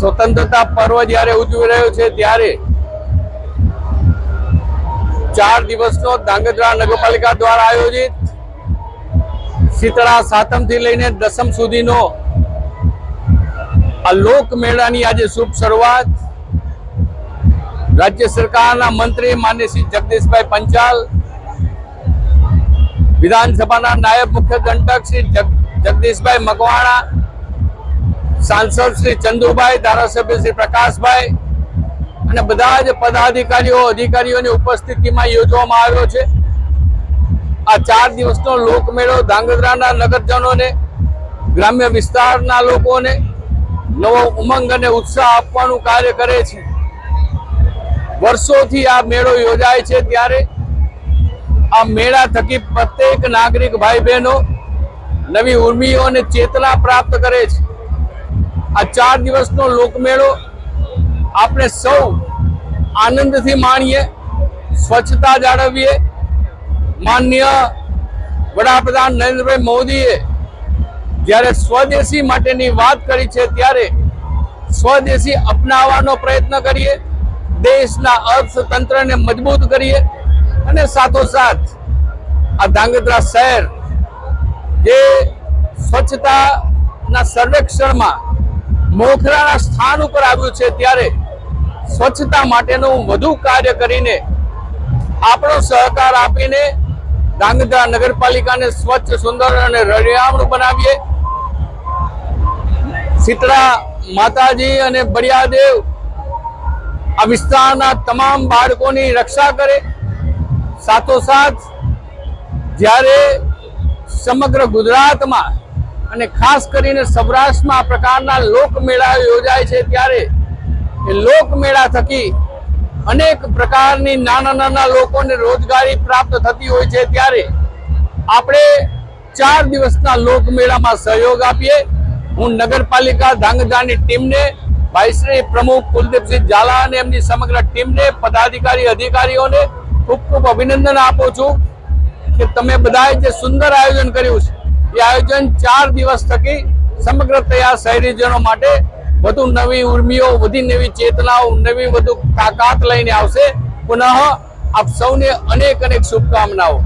સ્વતંત્રતા પર્વ જ્યારે ઉજવી રહ્યો છે ત્યારે ચાર દિવસનો ધાંગધ્રા નગરપાલિકા દ્વારા આયોજિત શીતળા સાતમથી લઈને દસમ સુધીનો આ લોક મેળાની આજે શુભ શરૂઆત. રાજ્ય સરકારના મંત્રી માન્ય શ્રી જગદીશભાઈ પંચાલ, વિધાનસભાના નાયબ મુખ્ય દંડક શ્રી જગદીશભાઈ મકવાણા સાંસદ શ્રી ચંદુભાઈ, ધારાસભ્ય શ્રી પ્રકાશભાઈ અને બધા જ પદાધિકારીઓ, અધિકારીઓની ઉપસ્થિતિમાં યોજવામાં આવ્યો છે. આ ચાર દિવસનો લોકમેળો ધાંગધ્રાના નગરજનોને, ગ્રામ્ય વિસ્તારના લોકોને નવો ઉમંગ અને ઉત્સાહ આપવાનું કાર્ય કરે છે. વર્ષોથી આ મેળો યોજાય છે ત્યારે આ મેળા થકી પ્રત્યેક નાગરિક ભાઈ બહેનો નવી ઉર્મિઓને ચેતના પ્રાપ્ત કરે છે. આ ચાર દિવસનો લોકમેળો આપણે સૌ આનંદથી માણીએ, સ્વચ્છતા જાળવીએ. માન્ય વડાપ્રધાન નરેન્દ્રભાઈ મોદીએ જ્યારે સ્વદેશી માટેની વાત કરી છે ત્યારે સ્વદેશી અપનાવવાનો પ્રયત્ન કરીએ, દેશના અર્થતંત્રને મજબૂત કરીએ અને સાથોસાથ આ ધાંગધ્રા શહેર જે સ્વચ્છતાના સર્વેક્ષણમાં મોખરાના સ્થાન ઉપર આવ્યું છે ત્યારે સ્વચ્છતા માટેનું વધુ કાર્ય કરીને આપણો સહકાર આપીને ધાંગધ્રા નગરપાલિકાને સ્વચ્છ, સુંદર અને રળિયામણું બનાવીએ. શીતળા માતાજી અને બળિયાદેવ આ વિસ્તારના તમામ બાળકોની રક્ષા કરે. સાથોસાથ જ્યારે સમગ્ર ગુજરાતમાં અને ખાસ કરીને સૌરાષ્ટ્રમાં આ પ્રકારના લોકમેળા યોજાય છે ત્યારે એ લોકમેળા થકી અનેક પ્રકારની નાના નાના લોકોને રોજગારી પ્રાપ્ત થતી હોય છે ત્યારે આપણે ચાર દિવસના લોકમેળામાં સહયોગ આપીએ. હું નગરપાલિકા ધાંગધાની ટીમને, ભાઈશ્રી પ્રમુખ કુલદીપસિંહ ઝાલા અને એમની સમગ્ર ટીમને, પદાધિકારી, અધિકારીઓને ખૂબ ખૂબ અભિનંદન આપું છું કે તમે બધાએ જે સુંદર આયોજન કર્યું છે આયોજન ચાર દિવસ થકી સમગ્ર તૈયાર શહેરીજનો માટે વધુ નવી ઉર્મીઓ, વધી નવી ચેતનાઓ, નવી વધુ તાકાત લઈને આવશે. પુનઃ આપ સૌને અનેક અનેક શુભકામનાઓ.